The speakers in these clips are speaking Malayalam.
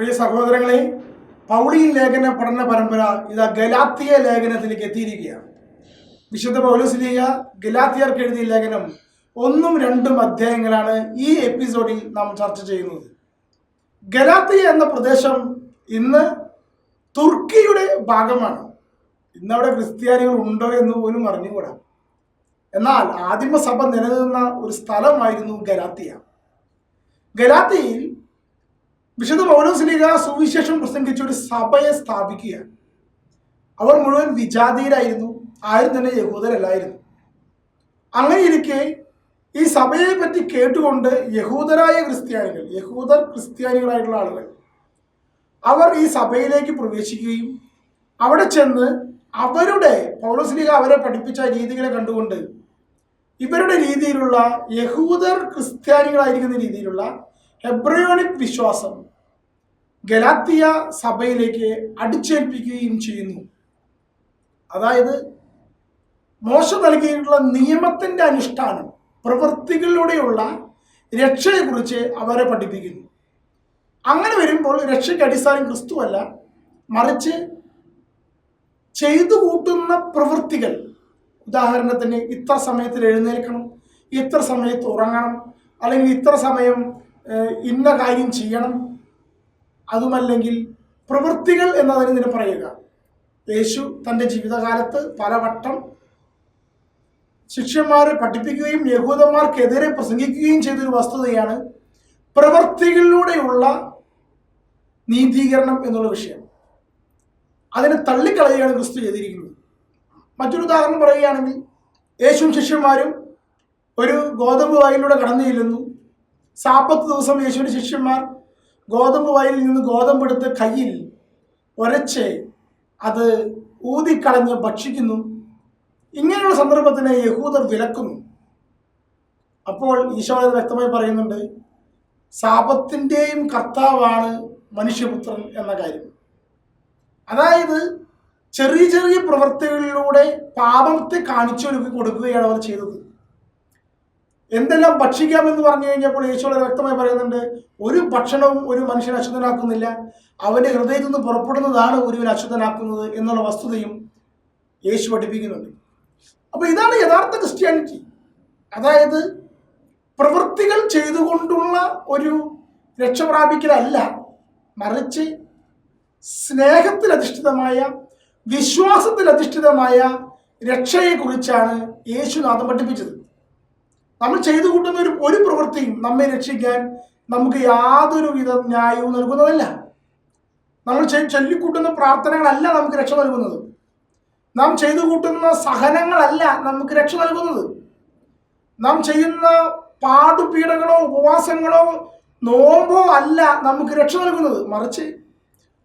പ്രിയ സഹോദരങ്ങളെ പൗളിയൻ ലേഖന പഠന പരമ്പര ഇതാ ഗലാത്തിയ ലേഖനത്തിലേക്ക് എത്തിയിരിക്കുകയാണ്. വിശുദ്ധ പൗലോസ്ലീഗ ഗലാത്തിയർക്ക് എഴുതിയ ലേഖനം ഒന്നും രണ്ടും അധ്യായങ്ങളാണ് ഈ എപ്പിസോഡിൽ നാം ചർച്ച ചെയ്യുന്നത്. ഗലാത്തിയ എന്ന പ്രദേശം ഇന്ന് തുർക്കിയുടെ ഭാഗമാണ്. ഇന്നവിടെ ക്രിസ്ത്യാനികൾ ഉണ്ടോ എന്ന് പോലും അറിഞ്ഞുകൂടാ. എന്നാൽ ആദിമസഭ നിലനിന്ന ഒരു സ്ഥലമായിരുന്നു ഗലാത്തിയ. ഗലാത്തിയിൽ വിശുദ്ധ പൗലോസ്ലീഗ സുവിശേഷം പ്രസംഗിച്ച ഒരു സഭയെ സ്ഥാപിക്കുകയാണ്. അവർ മുഴുവൻ വിജാതിയിലായിരുന്നു ആരും തന്നെ യഹൂദരല്ലായിരുന്നു. അങ്ങനെ ഈ സഭയെ പറ്റി കേട്ടുകൊണ്ട് യഹൂദരായ ക്രിസ്ത്യാനികൾ യഹൂദർ ക്രിസ്ത്യാനികളായിട്ടുള്ള ആളുകൾ അവർ ഈ സഭയിലേക്ക് പ്രവേശിക്കുകയും അവിടെ ചെന്ന് അവരുടെ പൗലോസ്ലിക അവരെ പഠിപ്പിച്ച രീതികളെ കണ്ടുകൊണ്ട് ഇവരുടെ രീതിയിലുള്ള യഹൂദർ ക്രിസ്ത്യാനികളായിരിക്കുന്ന രീതിയിലുള്ള ഹെബ്രയോണിക് വിശ്വാസം ഗലാത്തിയ സഭയിലേക്ക് അടിച്ചേൽപ്പിക്കുകയും ചെയ്യുന്നു. അതായത് മോശം നൽകിയിട്ടുള്ള നിയമത്തിന്റെ അനുഷ്ഠാനം പ്രവൃത്തികളിലൂടെയുള്ള രക്ഷയെക്കുറിച്ച് അവരെ പഠിപ്പിക്കുന്നു. അങ്ങനെ വരുമ്പോൾ രക്ഷയ്ക്ക് അടിസ്ഥാനം ക്രിസ്തുവല്ല മറിച്ച് ചെയ്തു കൂട്ടുന്ന പ്രവൃത്തികൾ. ഉദാഹരണത്തിന് ഇത്ര സമയത്തിൽ എഴുന്നേൽക്കണം ഇത്ര സമയത്ത് ഉറങ്ങണം അല്ലെങ്കിൽ ഇത്ര സമയം ഇന്ന കാര്യം ചെയ്യണം. അതുമല്ലെങ്കിൽ പ്രവൃത്തികൾ എന്നതിന് ഇതിന് പറയുക. യേശു തന്റെ ജീവിതകാലത്ത് പലവട്ടം ശിഷ്യന്മാരെ പഠിപ്പിക്കുകയും യഹൂദന്മാർക്കെതിരെ പ്രസംഗിക്കുകയും ചെയ്തൊരു വസ്തുതയാണ് പ്രവൃത്തികളിലൂടെയുള്ള നീതീകരണം എന്നുള്ള വിഷയം. അതിനെ തള്ളിക്കളയുകയാണ് ക്രിസ്തു ചെയ്തിരിക്കുന്നത്. മറ്റൊരു ഉദാഹരണം പറയുകയാണെങ്കിൽ യേശുവും ശിഷ്യന്മാരും ഒരു ഗോതമ്പ് വായിലൂടെ കടന്നു ചെല്ലുന്നു. സാപ്പത്ത് ദിവസം യേശുവിന്റെ ശിഷ്യന്മാർ ഗോതമ്പ് വയലിൽ നിന്ന് ഗോതമ്പ് എടുത്ത് കയ്യിൽ ഒരച്ച് അത് ഊതിക്കളഞ്ഞ് ഭക്ഷിക്കുന്നു. ഇങ്ങനെയുള്ള സന്ദർഭത്തിനെ യഹൂദർ വിലക്കുന്നു. അപ്പോൾ ഈശോ വ്യക്തമായി പറയുന്നുണ്ട് സാപത്തിന്റെയും കർത്താവാണ് മനുഷ്യപുത്രൻ എന്ന കാര്യം. അതായത് ചെറിയ ചെറിയ പ്രവൃത്തികളിലൂടെ പാപത്തെ കാണിച്ചു കൊടുക്കുകയാണ് അവർ ചെയ്തത്. എന്തെല്ലാം ഭക്ഷിക്കാമെന്ന് പറഞ്ഞു കഴിഞ്ഞപ്പോൾ യേശു വളരെ വ്യക്തമായി പറയുന്നുണ്ട് ഒരു ഭക്ഷണവും ഒരു മനുഷ്യനെ അശുദ്ധനാക്കുന്നില്ല. അവന്റെ ഹൃദയത്തിൽ നിന്ന് പുറപ്പെടുന്നതാണ് ഒരുവൻ അശുദ്ധനാക്കുന്നത് എന്നുള്ള വസ്തുതയും യേശു പഠിപ്പിക്കുന്നുണ്ട്. അപ്പോൾ ഇതാണ് യഥാർത്ഥ ക്രിസ്ത്യാനിറ്റി. അതായത് പ്രവൃത്തികൾ ചെയ്തുകൊണ്ടുള്ള ഒരു രക്ഷ പ്രാപിക്കലല്ല മറിച്ച് സ്നേഹത്തിൽ അധിഷ്ഠിതമായ വിശ്വാസത്തിൽ അധിഷ്ഠിതമായ രക്ഷയെക്കുറിച്ചാണ് യേശുനാഥം പഠിപ്പിച്ചത്. നമ്മൾ ചെയ്തു കൂട്ടുന്ന ഒരു ഒരു പ്രവൃത്തിയും നമ്മെ രക്ഷിക്കാൻ നമുക്ക് യാതൊരു വിധ ന്യായവും നൽകുന്നതല്ല. നമ്മൾ ചൊല്ലിക്കൂട്ടുന്ന പ്രാർത്ഥനകളല്ല നമുക്ക് രക്ഷ നൽകുന്നത്. നാം ചെയ്തു കൂട്ടുന്ന സഹനങ്ങളല്ല നമുക്ക് രക്ഷ നൽകുന്നത്. നാം ചെയ്യുന്ന പാടുപീഠങ്ങളോ ഉപവാസങ്ങളോ നോമ്പോ അല്ല നമുക്ക് രക്ഷ നൽകുന്നത്. മറിച്ച്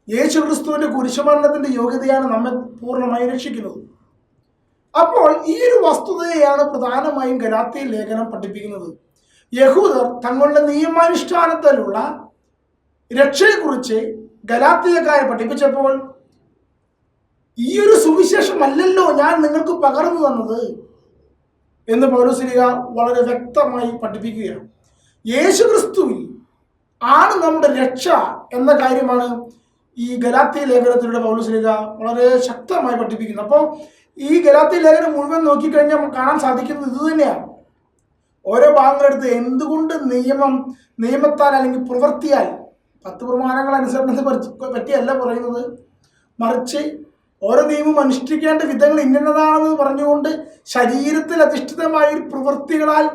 യേശു ക്രിസ്തുവിന്റെ കുരിശുമരണത്തിന്റെ യോഗ്യതയാണ് നമ്മെ പൂർണമായി രക്ഷിക്കുന്നത്. അപ്പോൾ ഈ ഒരു വസ്തുതയെയാണ് പ്രധാനമായും ഗലാത്തിയ ലേഖനം പഠിപ്പിക്കുന്നത്. യഹൂദർ തങ്ങളുടെ നിയമാനുഷ്ഠാനത്തിലുള്ള രക്ഷയെക്കുറിച്ച് ഗലാത്തിയക്കാരെ പഠിപ്പിച്ചപ്പോൾ ഈ ഒരു സുവിശേഷമല്ലല്ലോ ഞാൻ നിങ്ങൾക്ക് പകർന്നു തന്നത് എന്ന് പൗരസ്ലിക വളരെ വ്യക്തമായി പഠിപ്പിക്കുകയാണ്. യേശു ക്രിസ്തുവിൽ ആണ് നമ്മുടെ രക്ഷ എന്ന കാര്യമാണ് ഈ ഗലാത്തി ലേഖനത്തിലൂടെ പൗരസ്ലിക വളരെ ശക്തമായി പഠിപ്പിക്കുന്നത്. അപ്പോൾ ഈ ഗലാത്തി ലേഖനം മുഴുവൻ നോക്കിക്കഴിഞ്ഞാൽ കാണാൻ സാധിക്കുന്നത് ഇത് തന്നെയാണ്. ഓരോ ഭാഗങ്ങളെടുത്ത് എന്തുകൊണ്ട് നിയമം നിയമത്താൽ അല്ലെങ്കിൽ പ്രവൃത്തിയാൽ പത്ത് പ്രമാണങ്ങൾ അനുസരണത്തെ പറ്റി- പറ്റിയല്ല പറയുന്നത്. മറിച്ച് ഓരോ നിയമം അനുഷ്ഠിക്കേണ്ട വിധങ്ങൾ ഇന്നതാണെന്ന് പറഞ്ഞുകൊണ്ട് ശരീരത്തിൽ അധിഷ്ഠിതമായ പ്രവൃത്തികളാൽ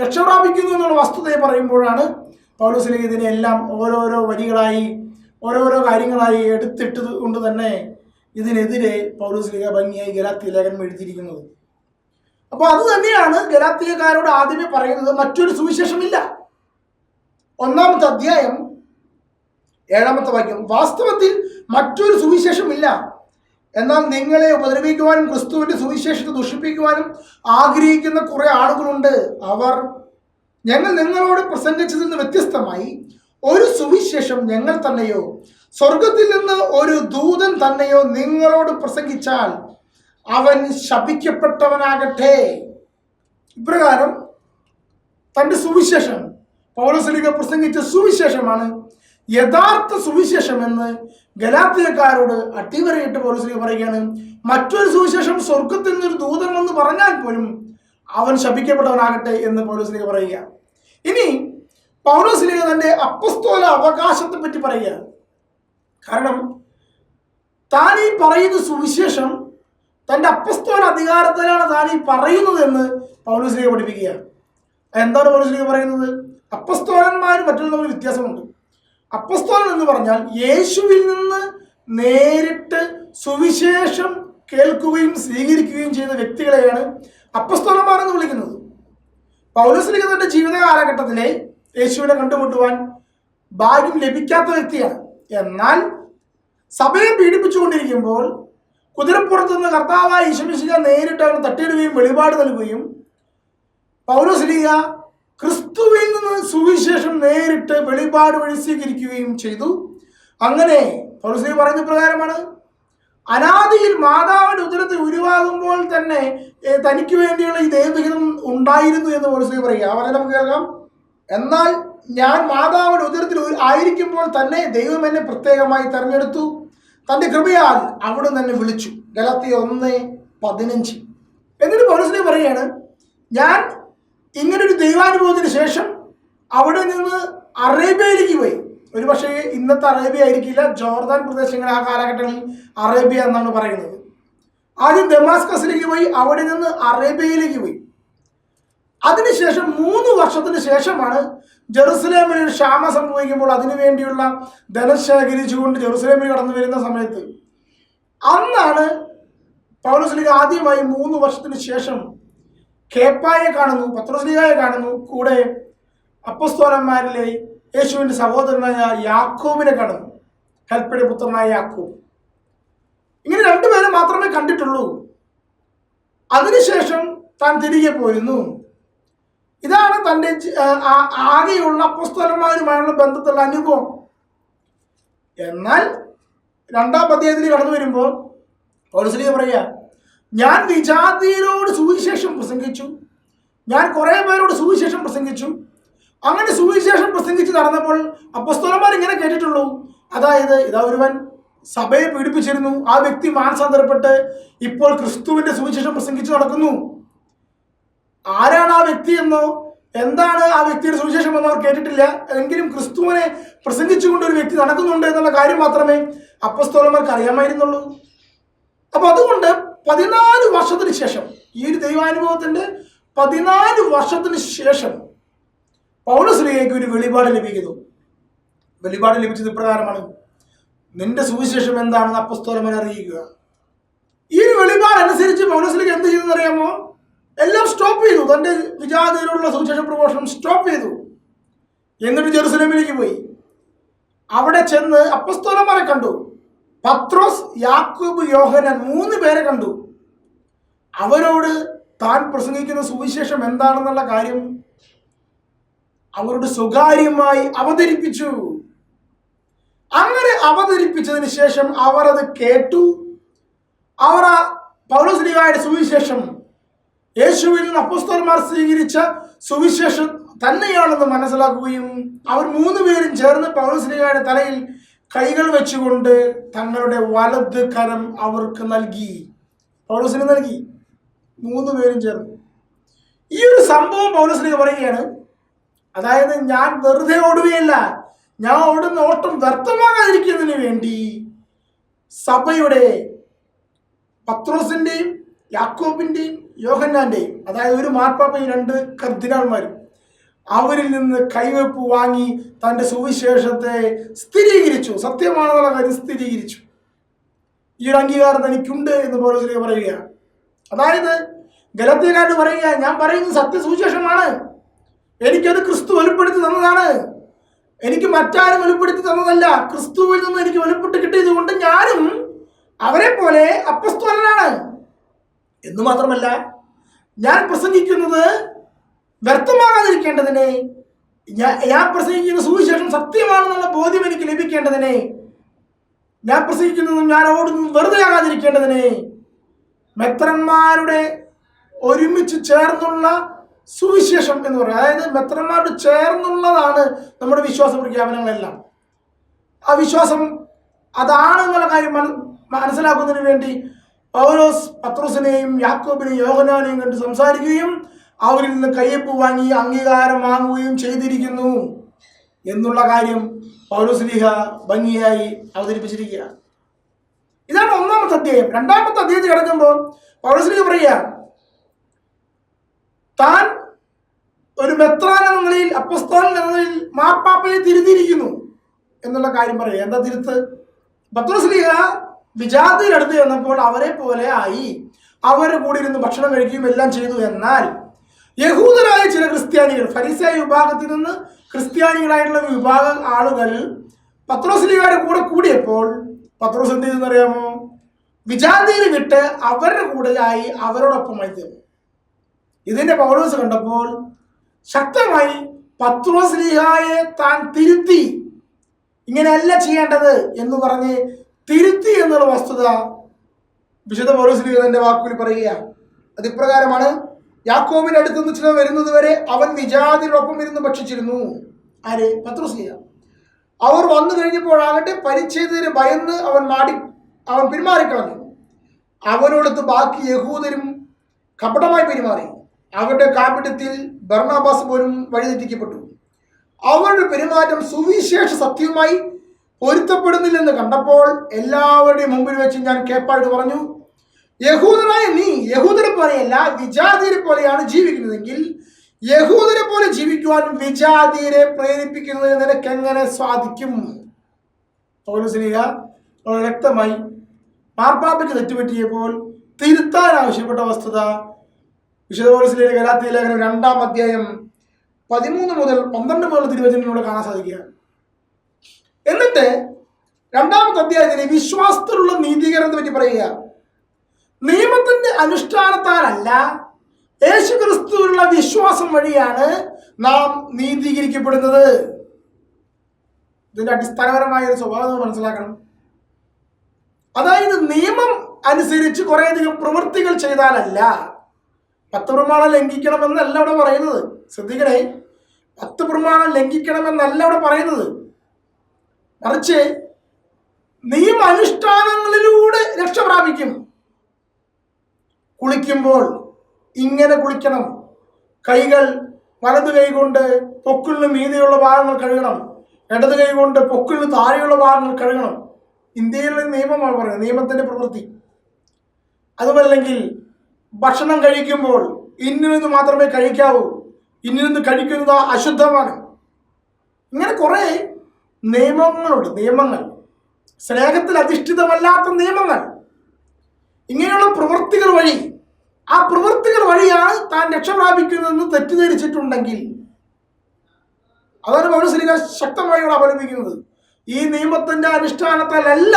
രക്ഷപ്രാപിക്കുന്നു എന്നുള്ള വസ്തുതയെ പറയുമ്പോഴാണ് പൗലോസിലേക്ക് ഇതിനെല്ലാം ഓരോരോ വരികളായി ഓരോരോ കാര്യങ്ങളായി എടുത്തിട്ടത് കൊണ്ട് തന്നെ ഇതിനെതിരെ പൗലോസ്ലിക ഭംഗിയായി ഗലാത്തിയ ലേഖനം എഴുതിയിരിക്കുന്നത്. അപ്പോൾ അത് തന്നെയാണ് ഗലാത്തിയക്കാരോട് ആദ്യമേ പറയുന്നത് മറ്റൊരു സുവിശേഷമില്ല. ഒന്നാമത്തെ അധ്യായം ഏഴാമത്തെ വാക്യം വാസ്തവത്തിൽ മറ്റൊരു സുവിശേഷമില്ല. എന്നാൽ നിങ്ങളെ ഉപദ്രവിക്കുവാനും ക്രിസ്തുവിന്റെ സുവിശേഷത്തെ ദുഷിപ്പിക്കുവാനും ആഗ്രഹിക്കുന്ന കുറെ ആളുകളുണ്ട്. അവർ ഞങ്ങൾ നിങ്ങളോട് പ്രസംഗിച്ചതിൽ നിന്ന് വ്യത്യസ്തമായി ഒരു സുവിശേഷം ഞങ്ങൾ തന്നെയോ? സ്വർഗത്തിൽ നിന്ന് ഒരു ദൂതൻ തന്നെയോ നിങ്ങളോട് പ്രസംഗിച്ചാൽ അവൻ ശപിക്കപ്പെട്ടവനാകട്ടെ. ഇപ്രകാരം തന്റെ സുവിശേഷം പൗലോസ്ലിക പ്രസംഗിച്ച സുവിശേഷമാണ് യഥാർത്ഥ സുവിശേഷം എന്ന് ഗലാത്തിയക്കാരോട് അട്ടിവരയിട്ട് പൗലോസ്ലിക പറയുകയാണ്. മറ്റൊരു സുവിശേഷം സ്വർഗത്തിൽ നിന്നൊരു ദൂതൻ എന്ന് പറഞ്ഞാൽ പോലും അവൻ ശപിക്കപ്പെട്ടവനാകട്ടെ എന്ന് പൗലോസ്ലിക പറയുക. ഇനി പൗലോസ്ലിക തന്റെ അപ്പസ്തോല അവകാശത്തെ പറ്റി പറയുക കാരണം താൻ ഈ പറയുന്ന സുവിശേഷം തന്റെ അപ്പസ്തോൻ അധികാരത്തിലാണ് താൻ ഈ പറയുന്നത് എന്ന് പൗലോസ്ലിക പഠിപ്പിക്കുക എന്താണ് പൗലോസ്ലിക പറയുന്നത്? അപ്പസ്തോലന്മാരും മറ്റുള്ള തമ്മിൽ വ്യത്യാസമുണ്ട്. അപ്പസ്തോലൻ എന്ന് പറഞ്ഞാൽ യേശുവിൽ നിന്ന് നേരിട്ട് സുവിശേഷം കേൾക്കുകയും സ്വീകരിക്കുകയും ചെയ്യുന്ന വ്യക്തികളെയാണ് അപ്പസ്തോലന്മാരെന്ന് വിളിക്കുന്നത്. പൗലോസ്ലിക തന്റെ ജീവിത കാലഘട്ടത്തിലെ യേശുവിനെ കണ്ടുമുട്ടുവാൻ ഭാഗ്യം ലഭിക്കാത്ത വ്യക്തിയാണ്. എന്നാൽ സഭയെ പീഡിപ്പിച്ചുകൊണ്ടിരിക്കുമ്പോൾ കുതിരപ്പുറത്ത് നിന്ന് കർത്താവായ ഈശമിശിക നേരിട്ട് അവന് തട്ടിയിടുകയും വെളിപാട് നൽകുകയും പൗലോസ്ലിക ക്രിസ്തുവിൽ നിന്ന് സുവിശേഷം നേരിട്ട് വെളിപാട് വഴി സ്വീകരിക്കുകയും ചെയ്തു. അങ്ങനെ പൗലോസ്ലിക പറഞ്ഞ പ്രകാരമാണ് അനാദിയിൽ മാതാവിന്റെ ഉദരത്തിൽ ഉരുവാകുമ്പോൾ തന്നെ തനിക്ക് വേണ്ടിയുള്ള ഈ ദൈവഹിതം ഉണ്ടായിരുന്നു എന്ന് പൗലോസ്ലിക പറയുക. അവരെ നമുക്ക് കേൾക്കാം. എന്നാൽ ഞാൻ മാതാവിന്റെ ഉദരത്തിൽ ആയിരിക്കുമ്പോൾ തന്നെ ദൈവം എന്നെ പ്രത്യേകമായി തെരഞ്ഞെടുത്തു. തന്റെ കൃപയാൽ അവിടെ തന്നെ വിളിച്ചു. ഗലത്തി ഒന്ന് പതിനഞ്ച്. എന്നിട്ട് പൗരസിനെ പറയുകയാണ് ഞാൻ ഇങ്ങനൊരു ദൈവാനുഭവത്തിന് ശേഷം അവിടെ നിന്ന് അറേബ്യയിലേക്ക് പോയി. ഒരു പക്ഷേ ഇന്നത്തെ അറേബ്യ ആയിരിക്കില്ല ജോർദാൻ പ്രദേശങ്ങൾ ആ കാലഘട്ടങ്ങളിൽ അറേബ്യ എന്നാണ് പറയുന്നത്. ആദ്യം ദമാസ്കസിലേക്ക് പോയി അവിടെ നിന്ന് അറേബ്യയിലേക്ക് പോയി. അതിനുശേഷം മൂന്ന് വർഷത്തിന് ശേഷമാണ് ജെറുസലേമിൽ ഒരു ക്ഷാമം സംഭവിക്കുമ്പോൾ അതിനു വേണ്ടിയുള്ള ധനം ശേഖരിച്ചുകൊണ്ട് ജെറുസലേമിൽ കടന്നു വരുന്ന സമയത്ത് അന്നാണ് പൗലോസ്ലിക ആദ്യമായി മൂന്ന് വർഷത്തിന് ശേഷം കേപ്പായെ കാണുന്നു പത്രോസ്ലിഹായെ കാണുന്നു. കൂടെ അപ്പസ്തോലന്മാരിലെ യേശുവിന്റെ സഹോദരനായ യാക്കോബിനെ കാണുന്നു കൽപ്പടി പുത്രനായ യാക്കോബ്. ഇങ്ങനെ രണ്ടുപേരെ മാത്രമേ കണ്ടിട്ടുള്ളൂ. അതിനുശേഷം താൻ തിരികെ പോരുന്നു. ഇതാണ് തന്റെ ആകെയുള്ള അപ്പസ്തോലന്മാരുമായുള്ള ബന്ധത്തിലുള്ള അനുഭവം. എന്നാൽ രണ്ടാം അധ്യായത്തിൽ കടന്നു വരുമ്പോൾ പൗരസ്ലിക പറയുക ഞാൻ വിജാതിയിലോട് സുവിശേഷം പ്രസംഗിച്ചു. ഞാൻ കുറേ പേരോട് സുവിശേഷം പ്രസംഗിച്ചു. അങ്ങനെ സുവിശേഷം പ്രസംഗിച്ച് നടന്നപ്പോൾ അപ്പസ്തോലന്മാർ ഇങ്ങനെ കേട്ടിട്ടുള്ളൂ. അതായത് ഇതാ ഒരുവൻ സഭയെ പീഡിപ്പിച്ചിരുന്നു. ആ വ്യക്തി മാനസാന്തരപ്പെട്ട് ഇപ്പോൾ ക്രിസ്തുവിന്റെ സുവിശേഷം പ്രസംഗിച്ച് നടക്കുന്നു. ആരാണ് ആ വ്യക്തി എന്നോ? എന്താണ് ആ വ്യക്തിയുടെ സുവിശേഷം എന്നോ അവർ കേട്ടിട്ടില്ല. എങ്കിലും ക്രിസ്തുവിനെ പ്രസംഗിച്ചുകൊണ്ട് ഒരു വ്യക്തി നടക്കുന്നുണ്ട് എന്നുള്ള കാര്യം മാത്രമേ അപ്പസ്തോലന്മാർക്ക് അറിയാമായിരുന്നുള്ളൂ. അപ്പൊ അതുകൊണ്ട് പതിനാല് വർഷത്തിന് ശേഷം ഈ ഒരു ദൈവാനുഭവത്തിന്റെ പതിനാല് വർഷത്തിന് ശേഷം പൗലശ്രീയേക്ക് ഒരു വെളിപാട് ലഭിക്കുന്നു. വെളിപാട് ലഭിച്ചത് ഇപ്രകാരമാണ്. നിന്റെ സുവിശേഷം എന്താണെന്ന് അപ്പസ്തോലമൻ അറിയിക്കുക. ഈ ഒരു വെളിപാട് അനുസരിച്ച് പൗലശ്രീക്ക് എന്ത് ചെയ്തെന്ന് അറിയാമോ? എല്ലാം സ്റ്റോപ്പ് ചെയ്തു. തന്റെ വിജാതയിലുള്ള സുവിശേഷ പ്രഘോഷണം സ്റ്റോപ്പ് ചെയ്തു. എന്നിട്ട് ജെറുസലേമിലേക്ക് പോയി. അവിടെ ചെന്ന് അപ്പസ്തോലന്മാരെ കണ്ടു. പത്രോസ് യാക്കൂബ് യോഹനൻ മൂന്ന് പേരെ കണ്ടു. അവരോട് താൻ പ്രസംഗിക്കുന്ന സുവിശേഷം എന്താണെന്നുള്ള കാര്യം അവരോട് സ്വകാര്യമായി അവതരിപ്പിച്ചു. അങ്ങനെ അവതരിപ്പിച്ചതിന് ശേഷം അവർ അത് കേട്ടു. അവർ ആ പൗരസ്ലിഹായുടെ സുവിശേഷം യേശുവിൽ നിന്ന് അപ്പസ്തോലന്മാർ സ്വീകരിച്ച സുവിശേഷം തന്നെയാണെന്ന് മനസ്സിലാക്കുകയും അവർ മൂന്ന് പേരും ചേർന്ന് പൗരസ്ലിഹായുടെ തലയിൽ കൈകൾ വെച്ചുകൊണ്ട് തങ്ങളുടെ വലത് കരം അവർക്ക് നൽകി. പൗലോസിന് നൽകി. മൂന്ന് പേരും ചേർന്ന്. ഈ ഒരു സംഭവം പൗലോസിലേക്ക് പറയുകയാണ്. അതായത് ഞാൻ വെറുതെ ഓടുകയല്ല ഞാൻ ഓടുന്ന ഓട്ടം വ്യർത്ഥമാകാതിരിക്കുന്നതിന് വേണ്ടി സഭയുടെ പത്രോസിന്റെയും യാക്കോബിന്റെയും യോഹന്നാന്റെയും അതായത് ഒരു മാർപ്പാപ്പയും രണ്ട് കർദിനാൾമാരും അവരിൽ നിന്ന് കൈവെപ്പ് വാങ്ങി തന്റെ സുവിശേഷത്തെ സ്ഥിരീകരിച്ചു. സത്യമാണെന്നുള്ള കാര്യം സ്ഥിരീകരിച്ചു. ഈ ഒരു അംഗീകാരം തനിക്കുണ്ട് എന്ന് പൗലോസിലേക്ക് പറയുകയാണ്. അതായത് ഗലത്തിയക്കാരൻ പറയുക ഞാൻ പറയുന്നത് സത്യസുവിശേഷമാണ്. എനിക്കത് ക്രിസ്തു വെളിപ്പെടുത്തി തന്നതാണ്. എനിക്ക് മറ്റാരും വെളിപ്പെടുത്തി തന്നതല്ല. ക്രിസ്തുവിൽ നിന്ന് എനിക്ക് വെളിപ്പെട്ട് കിട്ടിയത് കൊണ്ട് ഞാനും അവരെ പോലെ അപ്പസ്തോലനാണ്. എന്ന് മാത്രമല്ല ഞാൻ പ്രസംഗിക്കുന്നത് വ്യർത്ഥമാകാതിരിക്കേണ്ടതിനെ ഞാൻ പ്രസംഗിക്കുന്ന സുവിശേഷം സത്യമാണെന്നുള്ള ബോധ്യം എനിക്ക് ലഭിക്കേണ്ടതിനെ ഞാൻ പ്രസംഗിക്കുന്നതും ഞാൻ ഓടുന്നതും വെറുതെ ആകാതിരിക്കേണ്ടതിനെ മെത്രന്മാരുടെ ഒരുമിച്ച് ചേർന്നുള്ള സുവിശേഷം എന്ന് പറയുന്നത് അതായത് മെത്രന്മാരോട് ചേർന്നുള്ളതാണ് നമ്മുടെ വിശ്വാസ പ്രഖ്യാപനങ്ങളെല്ലാം. ആ വിശ്വാസം അതാണെന്നുള്ള കാര്യം മന- മനസ്സിലാക്കുന്നതിന് വേണ്ടി പൗലോസ് പത്രോസിനെയും യാക്കോബിനെയും യോഹനാനെയും കണ്ട് സംസാരിക്കുകയും അവരിൽ നിന്ന് കയ്യപ്പ് വാങ്ങി അംഗീകാരം വാങ്ങുകയും ചെയ്തിരിക്കുന്നു എന്നുള്ള കാര്യം പൗലോസ്ലിഹ ഭംഗിയായി അവതരിപ്പിച്ചിരിക്കുകയാണ്. ഇതാണ് ഒന്നാമത്തെ അധ്യായം. രണ്ടാമത്തെ അധ്യായത്തിൽ കിടക്കുമ്പോൾ പൗലോസ്ലിഹ പറയുക താൻ ഒരു മെത്രാൻ എന്ന നിലയിൽ അപ്പസ്ഥാൻ എന്ന നിലയിൽ മാപ്പാപ്പയെ തിരുത്തിയിരിക്കുന്നു എന്നുള്ള കാര്യം പറയുക. എന്താ തിരുത്ത്? പത്രോസ്ലിഹ വിജാതിയുടെ അടുത്ത് ചെന്നപ്പോൾ അവരെ പോലെ ആയി. അവരുടെ കൂടെ ഇരുന്ന് ഭക്ഷണം കഴിക്കുകയും എല്ലാം ചെയ്തു. എന്നാൽ യഹൂദരായ ചില ക്രിസ്ത്യാനികൾ ഫരീസായ വിഭാഗത്തിൽ നിന്ന് ക്രിസ്ത്യാനികളായിട്ടുള്ള വിഭാഗ ആളുകൾ പത്രോസിലിയുടെ കൂടെ കൂടിയപ്പോൾ പത്രോസ് എന്ത് ചെയ്തെന്നറിയാമോ വിജാതിയിൽ വിട്ട് അവരുടെ ആയി അവരോടൊപ്പമായി തീർന്നു ഇതിന്റെ പൗലോസ് കണ്ടപ്പോൾ ശക്തമായി പത്രോസ്ലിഹായെ താൻ തിരുത്തി. ഇങ്ങനെയല്ല ചെയ്യേണ്ടത് എന്ന് പറഞ്ഞ് തിരുത്തി എന്നുള്ള വസ്തുത വിശുദ്ധ പൗലോസ്ലിഹ തന്റെ വാക്കുകളിൽ പറയുക അത് ഇപ്രകാരമാണ് യാക്കോബിന്റെ അടുത്ത് നിന്ന് ചില വരുന്നത് വരെ അവൻ വിജാതിരോടൊപ്പം ഇരുന്ന് ഭക്ഷിച്ചിരുന്നു. ആര്? പത്രോസ്ലിഹ അവർ വന്നു കഴിഞ്ഞപ്പോഴാകട്ടെ പരിച്ഛേദത്തിന് ഭയന്ന് അവൻ മാടി അവൻ പിന്മാറിക്കളഞ്ഞു. അവനോടത്ത് ബാക്കി യഹൂദരും കപടമായി പെരുമാറി. അവരുടെ കാപിട്യത്തിൽ ബർണാബാസ് പോലും വഴിതെറ്റിക്കപ്പെട്ടു. അവരുടെ പെരുമാറ്റം സുവിശേഷ സത്യവുമായി പൊരുത്തപ്പെടുന്നില്ലെന്ന് കണ്ടപ്പോൾ എല്ലാവരുടെയും മുമ്പിൽ വെച്ച് ഞാൻ കേപ്പായിട്ട് പറഞ്ഞു യഹൂദനായ നീ യഹൂദരെ പോലെയല്ല വിജാതിരെ പോലെയാണ് ജീവിക്കുന്നതെങ്കിൽ യഹൂദരെ പോലെ ജീവിക്കുവാൻ വിജാതിരെ പ്രേരിപ്പിക്കുന്നതിന് നിനക്ക് എങ്ങനെ സാധിക്കും? വളരെ വ്യക്തമായി മാർപ്പാപ്പയ്ക്ക് തെറ്റുപറ്റിയപ്പോൾ തിരുത്താൻ ആവശ്യപ്പെട്ട വസ്തുത വിശുദ്ധ പോലീസിലെ ഗലാത്തിയ ലേഖനം രണ്ടാം അധ്യായം പതിമൂന്ന് മുതൽ പന്ത്രണ്ട് മുതൽ തിരുവചനങ്ങളോട് കാണാൻ സാധിക്കുകയാണ്. എന്നിട്ട് രണ്ടാമത്തെ അധ്യായത്തിന് വിശ്വാസത്തിലുള്ള നീതീകരണത്തെ പറ്റി പറയുക. നിയമത്തിന്റെ അനുഷ്ഠാനത്താലല്ല യേശു ക്രിസ്തുവിനുള്ള വിശ്വാസം വഴിയാണ് നാം നീതീകരിക്കപ്പെടുന്നത്. ഇതിന്റെ അടിസ്ഥാനപരമായ ഒരു സ്വഭാവം മനസ്സിലാക്കണം. അതായത് നിയമം അനുസരിച്ച് കുറേയധികം പ്രവൃത്തികൾ ചെയ്താലല്ല പത്ത് പ്രമാണം ലംഘിക്കണമെന്നല്ല ഇവിടെ പറയുന്നത്. ശ്രദ്ധിക്കണേ. പത്ത് പ്രമാണം ലംഘിക്കണമെന്നല്ല ഇവിടെ പറയുന്നത്. മറിച്ച് നിയമാനുഷ്ഠാനങ്ങളിലൂടെ രക്ഷ പ്രാപിക്കും. കുളിക്കുമ്പോൾ ഇങ്ങനെ കുളിക്കണം. കൈകൾ വലത് കൈകൊണ്ട് പൊക്കിളിന് മീതെയുള്ള ഭാഗങ്ങൾ കഴുകണം. ഇടത് കൈകൊണ്ട് പൊക്കിളിന് താഴെയുള്ള ഭാഗങ്ങൾ കഴുകണം. ഇന്ത്യയിലെ നിയമമാണ് പറയുന്നത് നിയമത്തിന്റെ പ്രവൃത്തി. അതുമല്ലെങ്കിൽ ഭക്ഷണം കഴിക്കുമ്പോൾ ഇന്നിരുന്ന് മാത്രമേ കഴിക്കാവൂ. ഇന്നിരുന്ന് കഴിക്കുന്നത് അശുദ്ധമാണ്. ഇങ്ങനെ കുറേ നിയമങ്ങളുണ്ട് നിയമങ്ങൾ. സ്നേഹത്തിൽ അധിഷ്ഠിതമല്ലാത്ത നിയമങ്ങൾ. ഇങ്ങനെയുള്ള പ്രവൃത്തികൾ വഴി ആ പ്രവൃത്തികൾ വഴിയാണ് താൻ രക്ഷ പ്രാപിക്കുന്നതെന്ന് തെറ്റിദ്ധരിച്ചിട്ടുണ്ടെങ്കിൽ അതാണ് പൗരസ്ലിക ശക്തമായി ഇവിടെ അവലംബിക്കുന്നത് ഈ നിയമത്തിന്റെ അനുഷ്ഠാനത്താലല്ല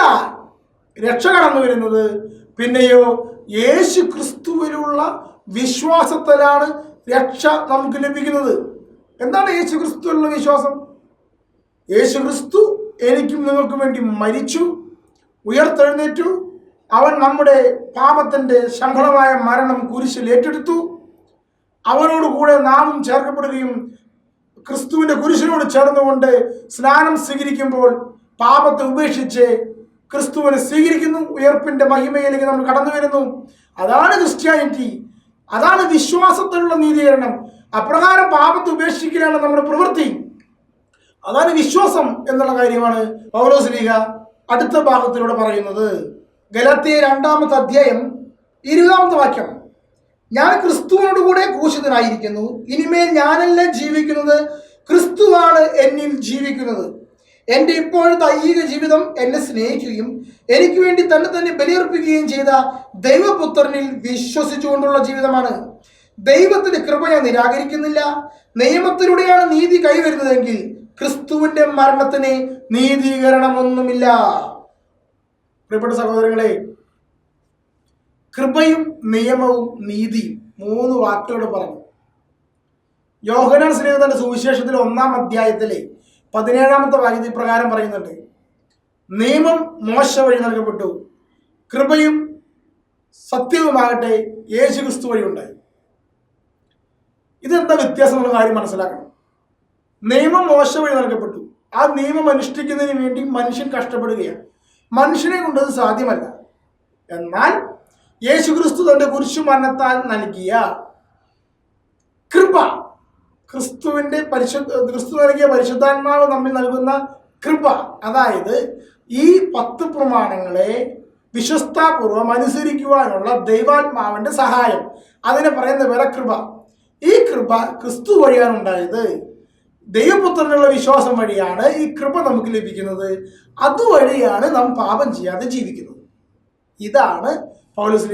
രക്ഷ കടന്നു വരുന്നത്. പിന്നെയോ യേശു ക്രിസ്തുവിലുള്ള വിശ്വാസത്തിലാണ് രക്ഷ നമുക്ക് ലഭിക്കുന്നത്. എന്താണ് യേശു ക്രിസ്തുവിലുള്ള വിശ്വാസം? യേശു ക്രിസ്തു എനിക്കും നിങ്ങൾക്കും വേണ്ടി മരിച്ചു ഉയർത്തെഴുന്നേറ്റു. അവൻ നമ്മുടെ പാപത്തിന്റെ ശമ്പളമായ മരണം കുരിശിൽ ഏറ്റെടുത്തു. അവനോട് കൂടെ നാമും ചേർക്കപ്പെടുകയും ക്രിസ്തുവിന്റെ കുരിശിനോട് ചേർന്നുകൊണ്ട് സ്നാനം സ്വീകരിക്കുമ്പോൾ പാപത്തെ ഉപേക്ഷിച്ച് ക്രിസ്തുവിനെ സ്വീകരിക്കുന്നു. ഉയർപ്പിന്റെ മഹിമയിലേക്ക് നമ്മൾ കടന്നു വരുന്നു. അതാണ് ക്രിസ്ത്യാനിറ്റി. അതാണ് വിശ്വാസത്തിലുള്ള നീതീകരണം. അപ്രകാരം പാപത്തെ ഉപേക്ഷിക്കലാണ് നമ്മുടെ പ്രവൃത്തി. അതാണ് വിശ്വാസം എന്നുള്ള കാര്യമാണ് പൗലോസ് ലീഗ അടുത്ത ഭാഗത്തിലൂടെ പറയുന്നത്. ഗലത്തിയ രണ്ടാമത്തെ അധ്യായം ഇരുപതാമത്തെ വാക്യം. ഞാൻ ക്രിസ്തുവിനോട് കൂടെ കൂശിതനായിരിക്കുന്നു ഇനിമേൽ ഞാനല്ല ജീവിക്കുന്നത്? ക്രിസ്തുവാണ് എന്നിൽ ജീവിക്കുന്നത്. എന്റെ ഇപ്പോഴത്തെ ഐഹിക ജീവിതം എന്നെ സ്നേഹിക്കുകയും എനിക്ക് വേണ്ടി തന്നെ തന്നെ ബലിയർപ്പിക്കുകയും ചെയ്ത ദൈവപുത്രനിൽ വിശ്വസിച്ചുകൊണ്ടുള്ള ജീവിതമാണ്. ദൈവത്തിന്റെ കൃപ ഞാൻ നിരാകരിക്കുന്നില്ല. നിയമത്തിലൂടെയാണ് നീതി കൈവരുന്നതെങ്കിൽ ക്രിസ്തുവിന്റെ മരണത്തിന് നീതീകരണമൊന്നുമില്ല. പ്രിയപ്പെട്ട സഹോദരങ്ങളെ കൃപയും നിയമവും നീതിയും മൂന്ന് വാക്കുകൾ പറഞ്ഞു. യോഹനാൻ സ്നേഹത്തിന്റെ സുവിശേഷത്തിൽ ഒന്നാം അധ്യായത്തിലെ പതിനേഴാമത്തെ വാക്യത്തിൽ പ്രകാരം പറയുന്നുണ്ട്. നിയമം മോശ വഴി നൽകപ്പെട്ടു. കൃപയും സത്യവുമാകട്ടെ യേശു ക്രിസ്തു വഴി ഉണ്ടായി ഇതെന്താ വ്യത്യാസം എന്നുള്ള കാര്യം മനസ്സിലാക്കണം. നിയമം മോശം വഴി നൽകപ്പെട്ടു. ആ നിയമം അനുഷ്ഠിക്കുന്നതിന് വേണ്ടി മനുഷ്യൻ കഷ്ടപ്പെടുകയാണ്. മനുഷ്യനെ കൊണ്ടത് സാധ്യമല്ല. എന്നാൽ യേശുക്രിസ്തു തന്റെ കുരിശു മരണത്താൽ നൽകിയ കൃപ ക്രിസ്തുവിന്റെ പരിശുദ്ധ ക്രിസ്തു നൽകിയ പരിശുദ്ധാത്മാവ് നമ്മിൽ നൽകുന്ന കൃപ അതായത് ഈ പത്ത് പ്രമാണങ്ങളെ വിശ്വസ്താപൂർവം അനുസരിക്കുവാനുള്ള ദൈവാത്മാവിന്റെ സഹായം. അതിനെ പറയുന്ന കൃപ ഈ കൃപ ക്രിസ്തു വഴിയാണ് ഉണ്ടായത്. ദൈവപുത്രനുള്ള വിശ്വാസം വഴിയാണ് ഈ കൃപ നമുക്ക് ലഭിക്കുന്നത്. അതുവഴിയാണ് നാം പാപം ചെയ്യാതെ ജീവിക്കുന്നത്. ഇതാണ് പൗലോസ്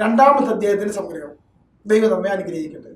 രണ്ടാമത്തെ അധ്യായത്തിന്റെ സംഗ്രഹം ദൈവം നമ്മെ അനുഗ്രഹിക്കട്ടെ.